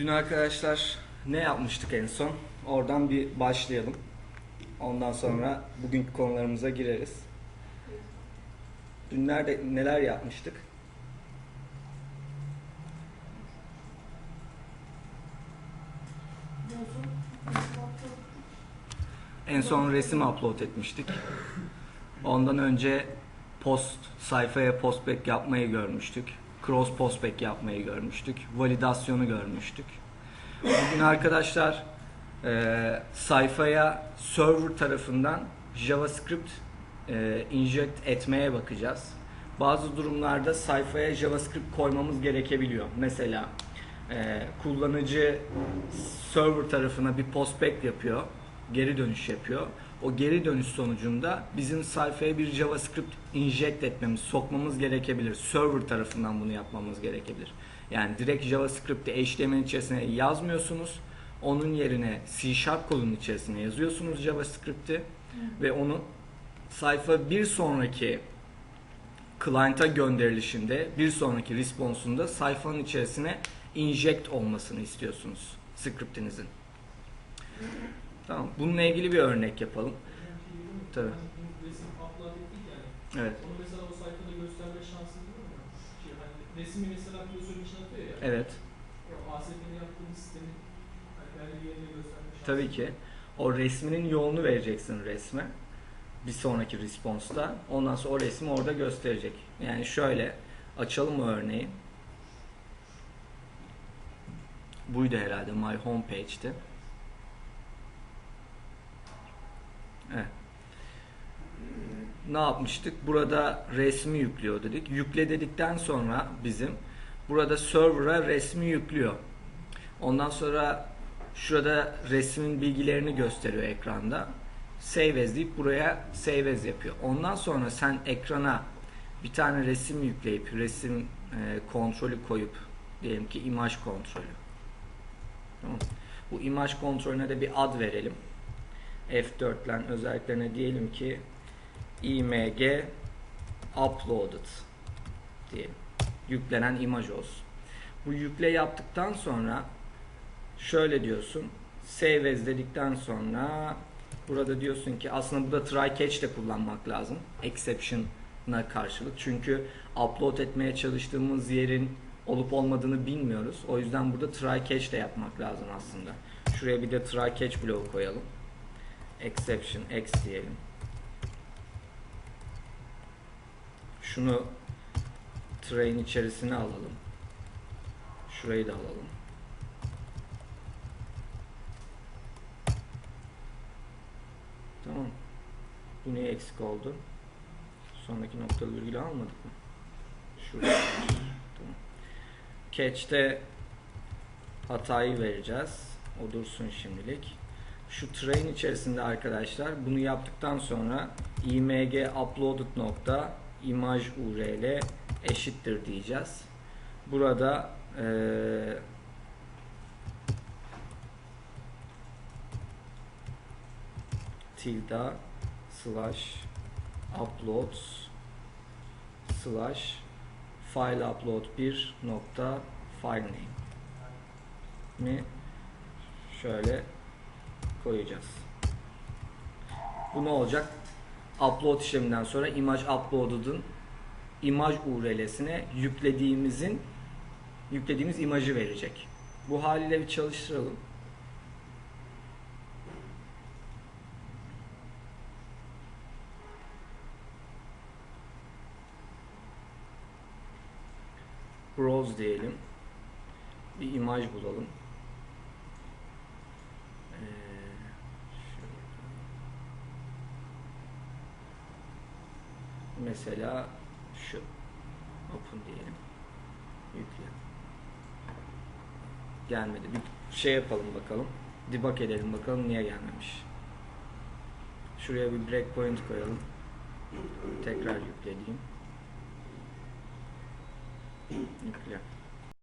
Dün arkadaşlar ne yapmıştık en son? Oradan bir başlayalım. Ondan sonra bugünkü konularımıza gireriz. Dün nerede neler yapmıştık? En son resim upload etmiştik. Ondan önce post sayfaya postback yapmayı görmüştük. Cross postback yapmayı görmüştük. Validasyonu görmüştük. Bugün arkadaşlar e, sayfaya server tarafından JavaScript e, inject etmeye bakacağız. Bazı durumlarda sayfaya JavaScript koymamız gerekebiliyor. Mesela e, kullanıcı server tarafına bir postback yapıyor, geri dönüş yapıyor. O geri dönüş sonucunda bizim sayfaya bir JavaScript inject etmemiz, sokmamız gerekebilir. Server tarafından bunu yapmamız gerekebilir. Yani direkt JavaScript'i HTML içerisine yazmıyorsunuz. Onun yerine C Sharp kodunun içerisine yazıyorsunuz JavaScript'i ve onu sayfa bir sonraki client'a gönderilişinde bir sonraki response'unda sayfanın içerisine inject olmasını istiyorsunuz script'inizin. Tamam. Bununla ilgili bir örnek yapalım. Tabii. Evet. Onu mesela o sayfada gösterme şansın var mı? Şey, hani resmi mesela klasörün içine atıyor ya. Evet. O ASP'nin yaptığımız sistemin hani yerine gösterme şansı. Tabii ki. O resminin yolunu vereceksin resme. Bir sonraki response'ta. Ondan sonra o resmi orada gösterecek. Yani şöyle açalım o örneği. Buydu herhalde my homepage'ti. Evet. Ne yapmıştık? Burada resmi yüklüyor dedik. Yükle dedikten sonra bizim burada server'a resmi yüklüyor. Ondan sonra şurada resmin bilgilerini gösteriyor ekranda. Save as deyip buraya save as yapıyor. Ondan sonra sen ekrana bir tane resim yükleyip resim e, kontrolü koyup diyelim ki imaj kontrolü. Tamam. Bu imaj kontrolüne de bir ad verelim. F4 ile özelliklerine diyelim ki img uploaded diyelim. Yüklenen imaj olsun. Bu yükle yaptıktan sonra şöyle diyorsun. Save as dedikten sonra burada diyorsun ki aslında burada try catch de kullanmak lazım. Exception'a karşılık. Çünkü upload etmeye çalıştığımız yerin olup olmadığını bilmiyoruz. O yüzden burada try catch de yapmak lazım aslında. Şuraya bir de try catch bloğu koyalım. Exception X diyelim. Şunu train içerisine alalım. Şurayı da alalım. Tamam. Bu niye eksik oldu? Sonraki noktalı virgülü almadık mı? Şurada. tamam. Catch'te hatayı vereceğiz. O dursun şimdilik. Şu train içerisinde arkadaşlar bunu yaptıktan sonra img uploaded nokta imaj url eşittir diyeceğiz. Burada eee tilde slash uploads slash file upload 1 nokta file name mi şöyle koyacağız. Bu ne olacak? Upload işleminden sonra imaj uploaded'ın imaj URL'sine yüklediğimizin yüklediğimiz imajı verecek. Bu haliyle bir çalıştıralım. Browse diyelim. Bir imaj bulalım. Ee, şöyle. Mesela şu. Open diyelim. Yükle. Gelmedi. Bir şey yapalım bakalım. Debug edelim bakalım niye gelmemiş. Şuraya bir breakpoint koyalım. Tekrar yükleyeyim. Yükle.